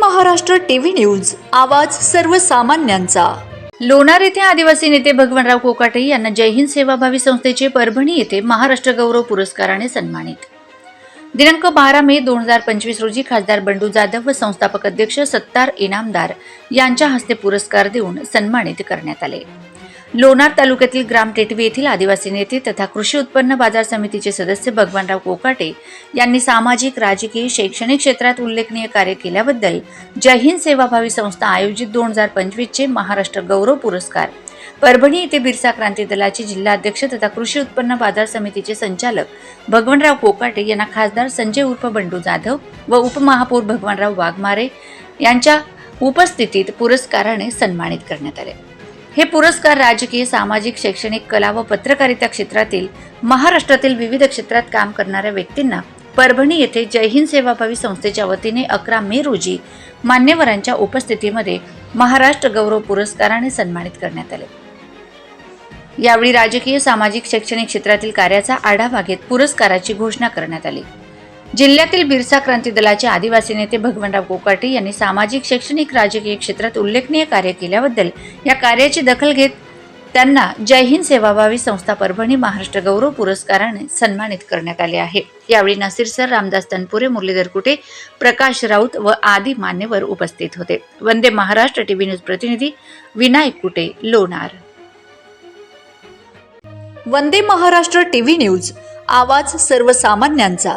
Maharashtra TV news आवाज सर्वसामान्यांचा. लोणार येथे आदिवासी नेते भगवानराव कोकाटे यांना जय हिंद सेवाभावी संस्थेचे परभणी येथे महाराष्ट्र गौरव पुरस्काराने सन्मानित. दिनांक बारा मे दोन हजार पंचवीस रोजी खासदार बंडू जाधव व संस्थापक अध्यक्ष सत्तार इनामदार यांच्या हस्ते पुरस्कार देऊन सन्मानित करण्यात आले. लोणार तालुक्यातील ग्राम टेटवी येथील आदिवासी नेते तथा कृषी उत्पन्न बाजार समितीचे सदस्य भगवानराव कोकाटे यांनी सामाजिक राजकीय शैक्षणिक क्षेत्रात उल्लेखनीय कार्य केल्याबद्दल जय हिंद सेवाभावी संस्था आयोजित दोन हजार पंचवीसचे महाराष्ट्र गौरव पुरस्कार. परभणी येथे बिरसा क्रांती दलाचे जिल्हाध्यक्ष तथा कृषी उत्पन्न बाजार समितीचे संचालक भगवानराव कोकाटे यांना खासदार संजय उर्फ बंडू जाधव व उपमहापौर भगवानराव वाघमारे यांच्या उपस्थितीत पुरस्काराने सन्मानित करण्यात आले. हे पुरस्कार राजकीय सामाजिक शैक्षणिक कला व पत्रकारिता क्षेत्रातील महाराष्ट्रातील विविध क्षेत्रात काम करणाऱ्या व्यक्तींना परभणी येथे जय हिंद सेवाभावी संस्थेच्या वतीने अकरा मे रोजी मान्यवरांच्या उपस्थितीमध्ये महाराष्ट्र गौरव पुरस्काराने सन्मानित करण्यात आले. यावेळी राजकीय सामाजिक शैक्षणिक क्षेत्रातील कार्याचा आढावा घेत पुरस्काराची घोषणा करण्यात आली. जिल्ह्यातील बिरसा क्रांती दलाचे आदिवासी नेते भगवानराव कोकाटे यांनी सामाजिक शैक्षणिक राजकीय क्षेत्रात उल्लेखनीय कार्य केल्याबद्दल या कार्याची दखल घेत त्यांना जय हिंद सेवाभावी संस्था परभणी महाराष्ट्र गौरव पुरस्काराने सन्मानित करण्यात आले आहे. यावेळी नसीर सर रामदास तनपुरे मुरलीधर कुटे प्रकाश राऊत व आदी मान्यवर उपस्थित होते. वंदे महाराष्ट्र टीव्ही न्यूज प्रतिनिधी विनायक कुटे लोणार. वंदे महाराष्ट्र टीव्ही न्यूज आवाज सर्वसामान्यांचा.